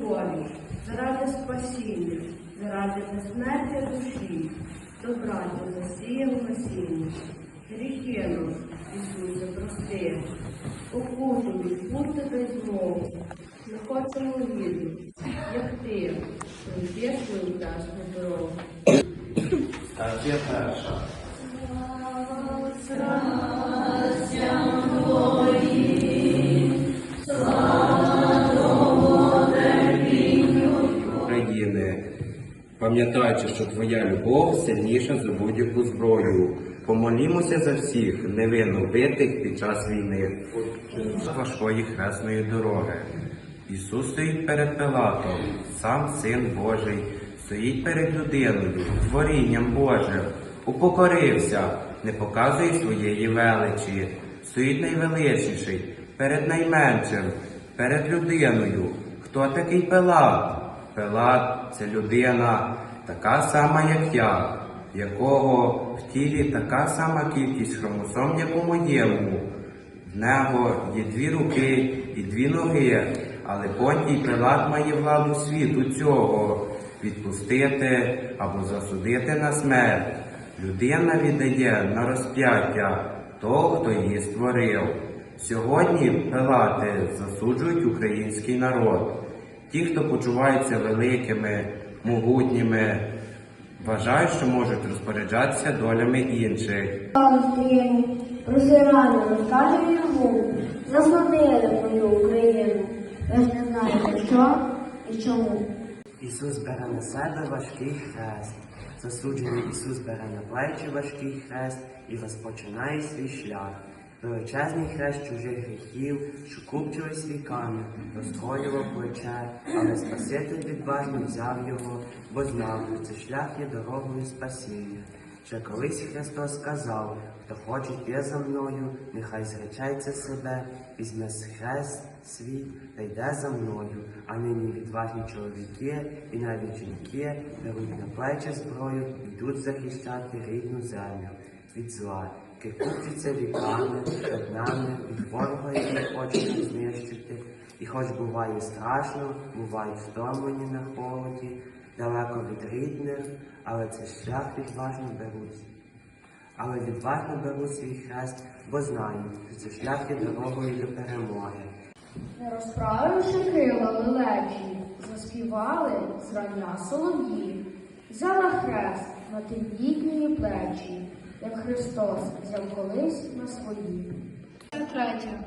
любові, заради спасіння, заради безсмертя душі, добра ти засіяв насіння. Гріхи нам, Ісусе, прости, покуту відпусти дай змогу. Ми хочемо вірити, як ти, пройти свою тяжку дорогу. Стаття перша. України, пам'ятаючи, що твоя любов сильніша за будь-яку зброю. Помолімося за всіх невинно вбитих під час війни, важкої хресної дороги. Ісус стоїть перед Пилатом, сам Син Божий, стоїть перед людиною, творінням Божим, упокорився, не показує своєї величі, стоїть найвеличніший, перед найменшим, перед людиною. Хто такий Пилат? Пилат це людина, така сама, як я, якого в тілі така сама кількість хромосом, як у моєму. В нього є дві руки і дві ноги, але Понтій Пилат має владу світу цього відпустити або засудити на смерть. Людина віддає на розп'яття того, хто її створив. Сьогодні Пилати засуджують український народ. Ті, хто почуваються великими, могутніми, вважають, що можуть розпоряджатися долями інших. Палестину, просирання йому, засудили мою Україну. Ви ж не знаєте, що і чому. Ісус бере на себе важкий хрест. Засуджений Ісус бере на плечі важкий хрест і розпочинає свій шлях. Величезний хрест чужих гріхів, що купчились віками, розтроював плече, але Спаситель відважно взяв його, бо знав, що цей шлях є дорогою спасіння. Ще колись Христос сказав, хто хоче йти за мною, нехай зречеться себе, візьме хрест свій та йде за мною. А нині відважні чоловіки і навіть жінки беруть на плечі зброю, йдуть захищати рідну землю від зла, яке купчиться віками перед нами, від ворога, який хоче знищити. І хоч буває страшно, бувають втомлені на холоді, далеко від рідних, але цей шлях відважно беруть. Але відважно беруть свій хрест, бо знають, що цей шлях є дорогою до перемоги. Не розправивши крила лелечі, заспівали зрання солов'ї, взяла хрест на тендітні плечі, як Христос взяв колись на свої. Третє.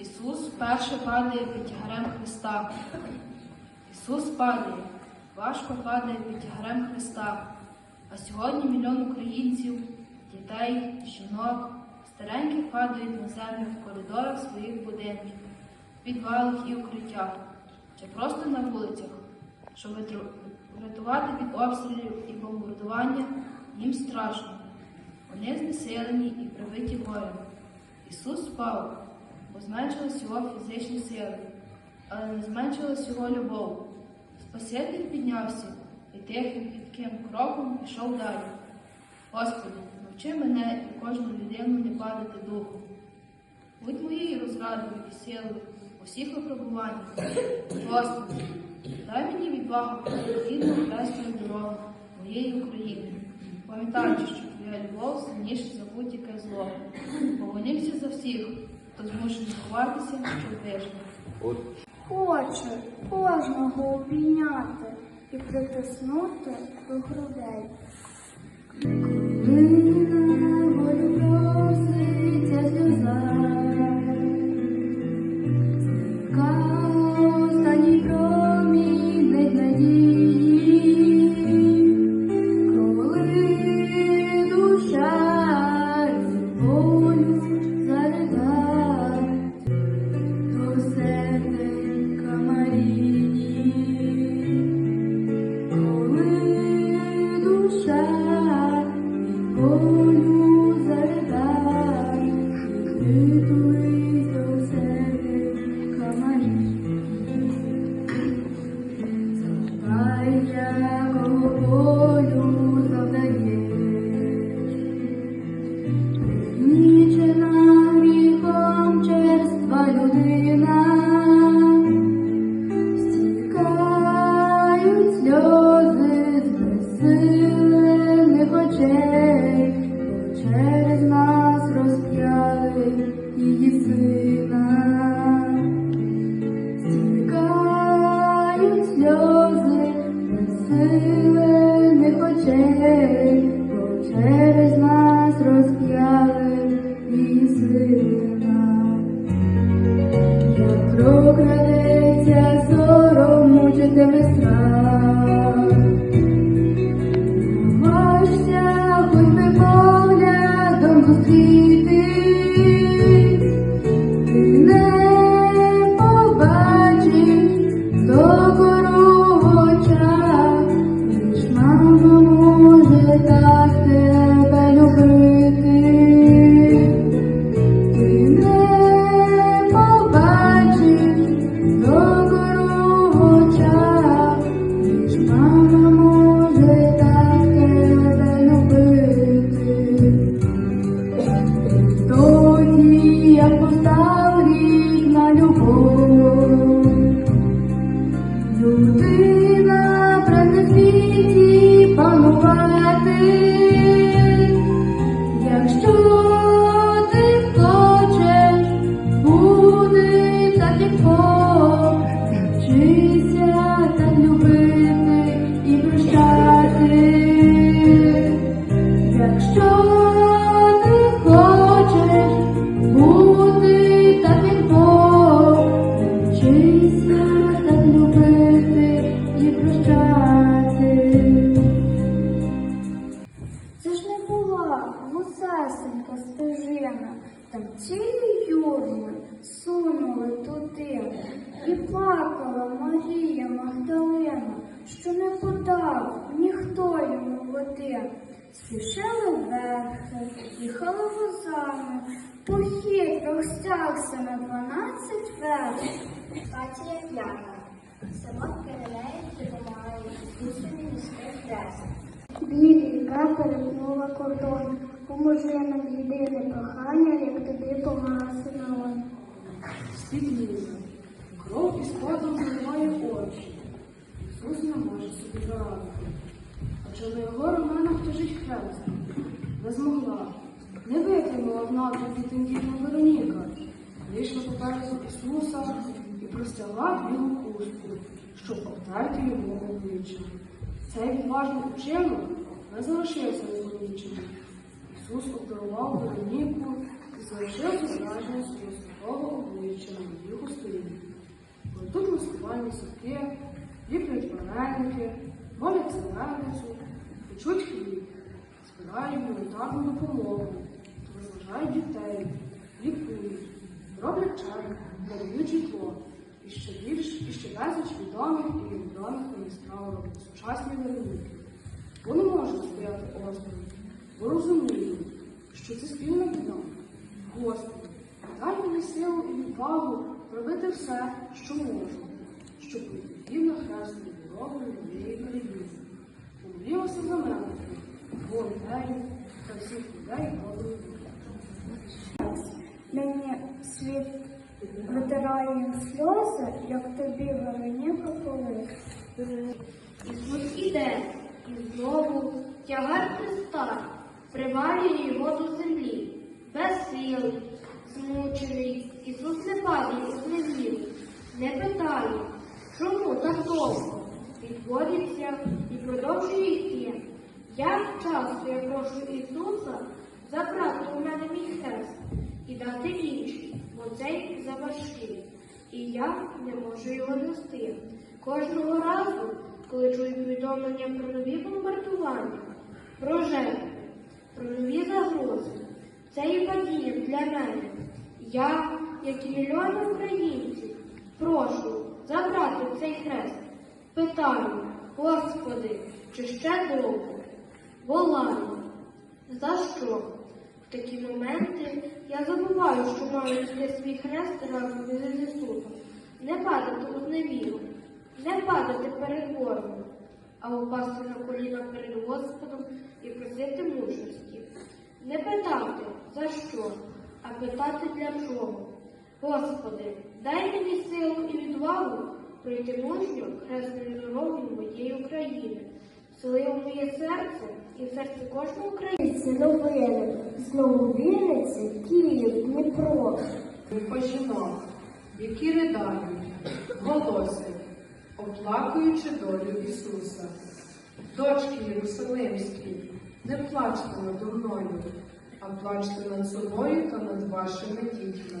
Ісус вперше падає під тягарем Христа. Ісус падає, важко падає під тягарем Христа. А сьогодні мільйон українців, дітей, жінок, стареньких падають на землю в коридорах своїх будинків, в підвалах і укриттях, чи просто на вулицях, щоб врятувати від обстрілів і бомбардування їм страшно. Вони знесилені і прибиті горем. Ісус спав, бо зменшилась його фізичні сили, але не зменшилась його любов. Спаситель піднявся і тихим гідким кроком пішов далі. Господи, навчи мене і кожну людину не падати духом. Будь моєю розрадою і силою у всіх випробуваннях. Господи, дай мені відвагу гідну хресну дорогу моєї України, пам'ятаючи, що твоя любов сильніша за будь-яке зло. Помолімся за всіх, хто змушений ховатися, щоб вижити. Хоче кожного обійняти і притиснути до грудей. Стація п'ята. Село Кирилеївки допомагає Ісусові нести хрест. Біліка перетнула кордон. Поможи нам єдине прохання, як тобі помагав Симеон. Світліє, кров із потом заливає очі. Ісус не може собі зарадити. Адже на його раменах тяжить хрест. Не змогла, не витримала в натовпі тендітна Вероніка. Вийшла попереду Ісуса і простягла білу хустку, щоб обтерти його обличчя. Цей відважний учинок не залишився непоміченим. Ісус обдарував Вероніку і залишив зображення свого святого обличчя на її хустині. Плетуть маскувальні сітки, ліплять вареники, молять зеленицю, печуть хліб, збирають гуманітарну допомогу, розважають дітей, лікують, роблять чай, надають житло. І ще більш, і ще безліч відомих і невідомих мені справи роблять сучасні верники. Вони можуть стояти осторонь, бо розуміють, що це спільна біда. Господи, дай мені силу і відвагу робити все, що можу, щоб на хресну дорогу моєї країни. Помолілося за мене, волонтерів та всіх людей доброї волі. Світ витирає сльози, як тобі Вероніка колись. Ісус іде, і знову тягар Христа привалює його до землі. Без сил, змучений, Ісус не падає у зневіру, не питає, чому так довго, відводиться і продовжує йти. Як часто я прошу Ісуса забрати у мене мій хрест і дати інший, цей заважкий, і я не можу його нести. Кожного разу, коли чую повідомлення про нові бомбардування, про жертви, про нові загрози, це є падінням для мене. Я, як і мільйони українців, прошу забрати цей хрест. Питаю, Господи, чи ще довго? Волаю. За що? В такі моменти я забуваю, що маю нести свій хрест разом із Ісусом, не падати у зневіру, не падати перед ворогом, а упасти на коліна перед Господом і просити мужності. Не питати за що, а питати для чого. Господи, дай мені силу і відвагу пройти мужньо хресною дорогою моєї України. Всели моє серце і серце кожного українця. Новини знову Вінниця, Київ, Дніпро. По жінок, які ридають, голосять, оплакуючи долю Ісуса. Дочки Єрусалимські, не плачте надо мною, а плачте над собою та над вашими дітьми,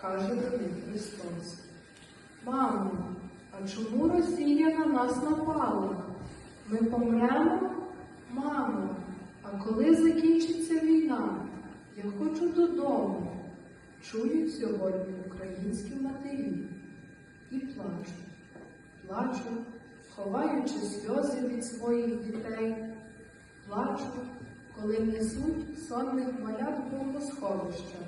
каже до них Христос. Мамо, А чому Росія на нас напала? Ми помремо? Мамо, а коли закінчиться війна? Я хочу додому. Чують сьогодні українські матері і плачуть. Плачуть, ховаючи сльози від своїх дітей. Плачуть, коли несуть сонних малят бомбосховища.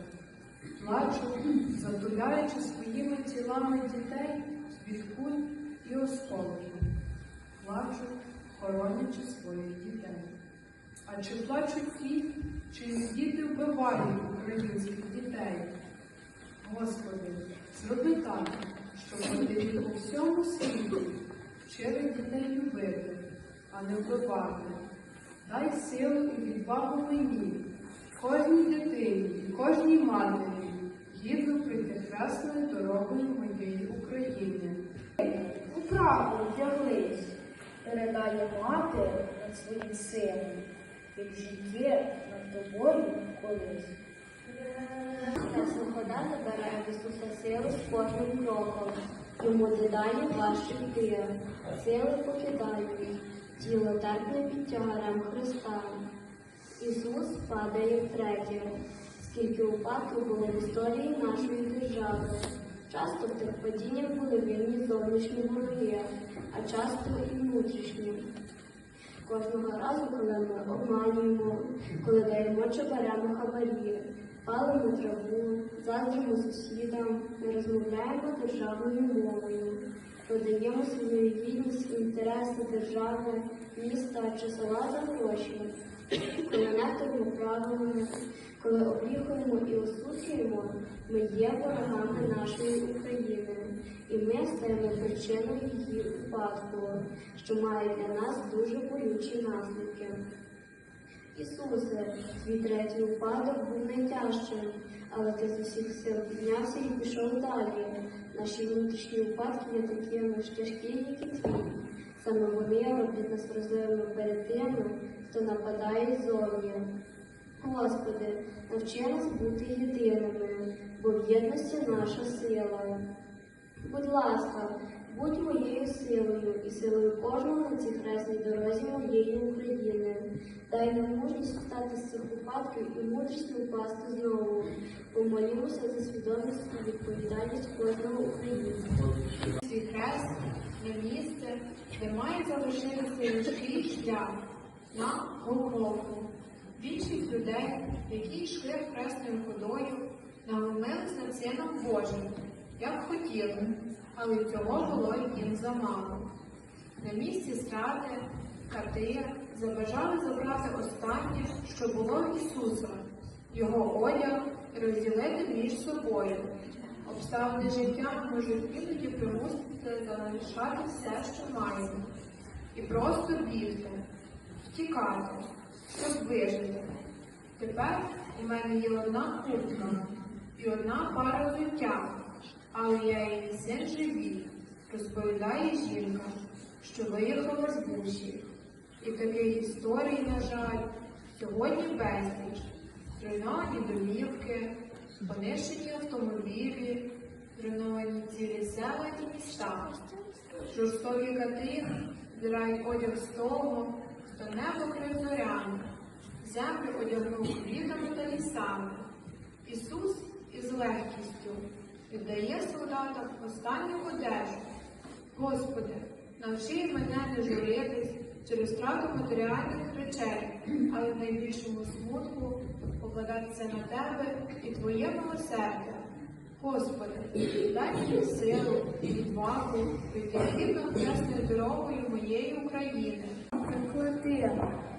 Плачуть, затуляючи своїми тілами дітей від куль і осколків. Плачуть, хоронячи своїх дітей. А чи плачуть ті, чиї діти вбивають українських дітей? Господи, зроби так, щоб матері у всьому світі вчили дітей любити, а не вбивати. Дай силу і відвагу мені, кожній дитині і кожній матері, гідно прийти хресною дорогою моєї України. У правду передає мати над своїм сином, як життє над тобою колись. Хода забирає Ісуса сили з кожним кроком. Йому дедалі важче йти, сили покидають, тіло терпне під тягарем Христа. Ісус падає втретє, скільки упадків було в історії нашої держави. Часто в тих були винні зовнішні вороги, а часто і внутрішні. Кожного разу, коли ми обманюємо, коли даємо чи хабарі, палимо траву, заздримо сусідам, не розмовляємо державною мовою, продаємо свою гідність, інтереси держави, міста чи села за гроші, коли нехтуємо правилами, коли обріхуємо і осуджуємо, ми є ворогами нашої України, і ми стаємо причиною її упадку, що має для нас дуже болючі наслідки. Ісусе, твій третій упадок був найтяжчим, але ти з усіх сил піднявся і пішов далі. Наші внутрішні упадки є такими ж тяжкі, як і твій. Саме вони роблять нас вразливими перед тими, хто нападає ззовні. Господи, навчи нас бути єдиними, бо в єдності наша сила. Будь ласка, будь моєю силою і силою кожного на цій хресній дорозі моєї України. Дай нам мужність встати з цих упадків і мудрість не впасти знову. Помолімося за свідомість і відповідальність кожного українця. свій хрест на місце, де має залишитися людський шлях на Голгофу. Більшість людей, які йшли хресною ходою, наглумились над Сином Божим, як хотіли, але цього було їм замало. На місці страти, кати забажали забрати останнє, що було Ісуса, його одяг розділити між собою. Обставини життя можуть іноді примусити залишати все, що маємо, і просто бігти, втікати, щоб вижити. Тепер у мене є одна куртка і одна пара взуття, але я її син живі, розповідає жінка, що виїхала з Буші. І таких історій, на жаль, сьогодні безліч. Зруйновані домівки, понищені автомобілі, зруйновані цілі села і міста. Жорстокі кати збирають одяг з того, хто небо крив зорями, землю одягнув квітами та лісами. Ісус із легкістю віддає солдатам останню одежу. Господи, навчи мене не журитись через втрату матеріальних речей, але в найбільшому смутку покладатися на Тебе і Твоє милосердя. Господи, дай мені силу і відвагу піти гідно хресною дорогою моєї України. Приклади,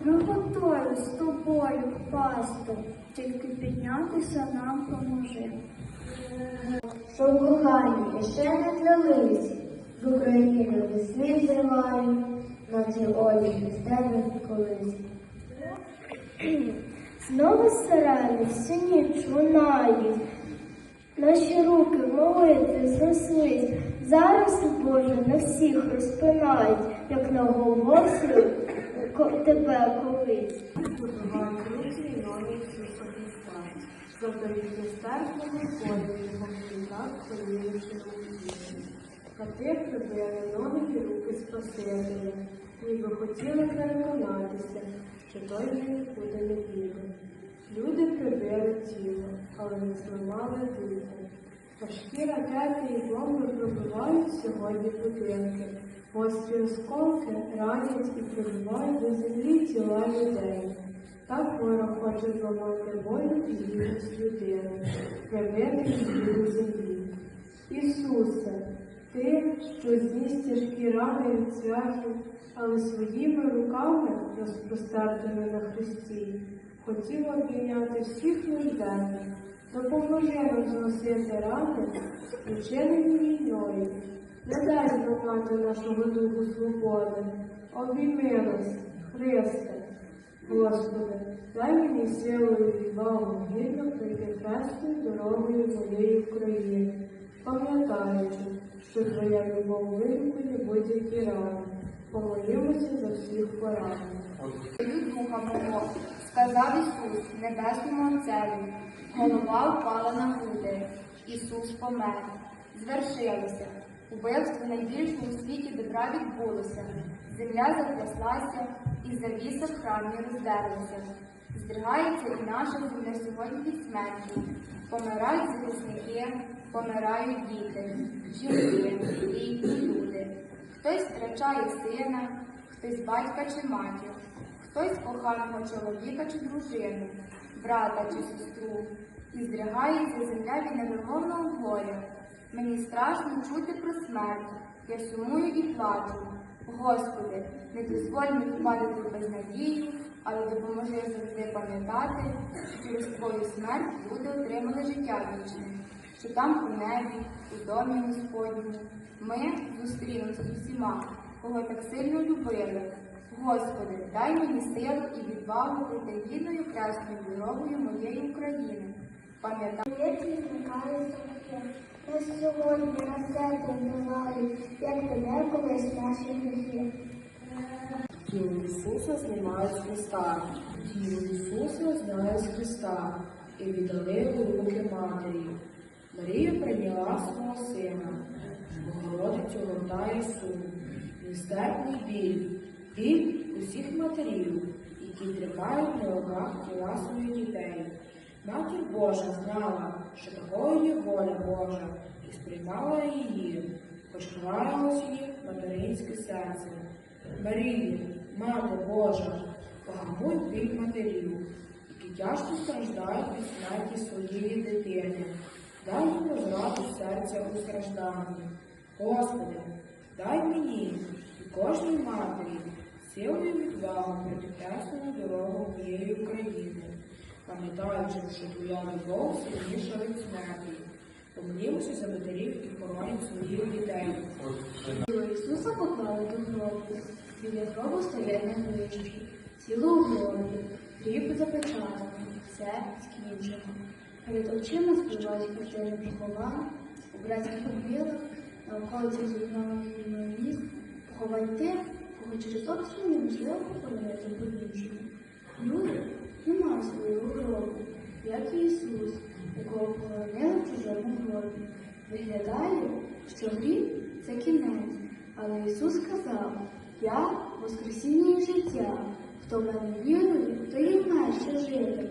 ми готові з тобою впасти, тільки піднятися нам поможи. Щоб кохання ще не длились, з України весни зриваю, на цей одяг із тебе колись. Знову сирени всю ніч лунають, наші руки в молитві зрослись, зараз, Боже, на всіх розпинають, як на ко- тебе колись. Вибивають руки і ноги Ісуса Христа. Завдають Україну. Кати прибили ноги руки Спасителя, ніби хотіли переконатися, що той нікуди не піде. Люди прибили тіло, але не зламали духа. Важкі ракети і бомби пробивають сьогодні будинки. Гострі осколки ранять і прибивають до землі тіла людей. Так ворог хоче зламати волю і гідність людини, прибити її до землі. Ісусе, Ти, що зніс тяжкі рани від цвяхів, але своїми руками, розпростертими на хресті, хотів обійняти всіх нужденних, допоможи нам зносити рани, спричинені війною. Не дай зламати нашого духу свободи, обійми нас, Христе. Господи, дай мені силу і відвагу гідно пройти хресною дорогою моєї України, пам'ятаючи, що Твоя любов вилікує будь-які рани. Помолімося за всіх поранених. Сказав Ісус небесному Отцеві. Голова впала на груди. Ісус помер. Звершилося. Убивство найбільше у світі добра відбулося. Земля затряслася, і завіса в храмі роздерлася. Здригається і наша земля сьогодні від смерті. Помирають захисники, помирають діти, жінки, рідні люди. Хтось втрачає сина, хтось батька чи матір, хтось коханого чоловіка чи дружину, брата чи сестру. І здригається земля від невимовного горя. Мені страшно чути про смерть, я сумую і плачу. Господи, не дозволь мені впадати в безнадію, але допоможи завжди пам'ятати, що через Твою смерть люди отримали життя вічне, що там у небі, у домі Господньому. Ми зустрінемося з усіма, кого так сильно любили. Господи, дай мені силу і відвагу пройти гідною красною дорогою моєї України. Совки, на сьогодні на серце вбивають, як тебе колись наші гріхи. Тіло Ісуса знімають з Христа, тіло Ісуса зняють з Христа і віддали у руки матері. Марія прийняла свого сина, Богородицю гортає сум, нестерпний біль, біль усіх матерів, які тримають на руках тіла своїх дітей. Матір Божа знала, що такою є воля Божа, і сприймала її, хоч хвалилось її материнське серце. Марія, Мати Божа, погамуй біль матерів, які тяжко страждають від смерті своєї дитини. Дай їм розраду серця у стражданні. Господи, дай мені і кожній матері силу і відвагу пройти хресну дорогу моєї України, пам'ятаючи, що твоя любов сильніша від смерті. Помолімося за матерів і хоронять своїх дітей. Ісуса поклали до гробу, біля гробу стоять найближчі, тіло у гробі, гріб запечатаний, все скінчено. Перед очима співають картини поховань, у братських могилах, на околицях зруйнованої міст, поховань тих, кого через обстріл неможливо похоронити по-іншому. Люди не мають свого гробу, як і Ісус, якого похоронили в чужому гробі. Виглядає, що гріб це кінець, але Ісус сказав, я Воскресіння і життя, хто в мене вірує, то і знає, що житиме.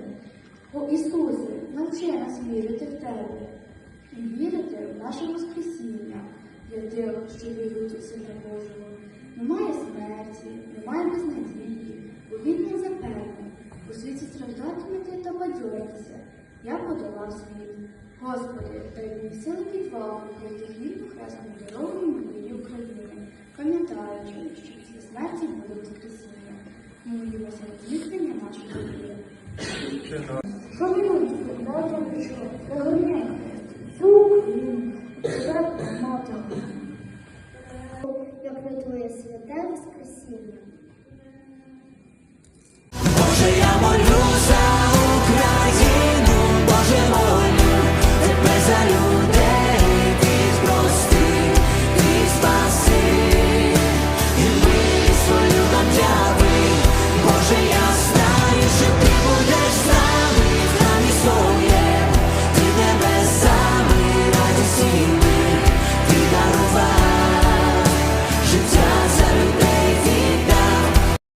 О Ісусе, навчи нас вірити в Тебе і вірити в наше Воскресіння, для тих, що вірують у Сина Божого. Немає смерті, немає безнадії, бо Він не запевне. У світі страждатимете та бадьоритеся. Я подолав світ. Господи, дай мені сили відвагу пройти гідну хресною дорогою моєї України, пам'ятаючи, що після смерті буде Воскресіння. Молімося здійснення нашої віри. Хвилюйся, дайте пішов,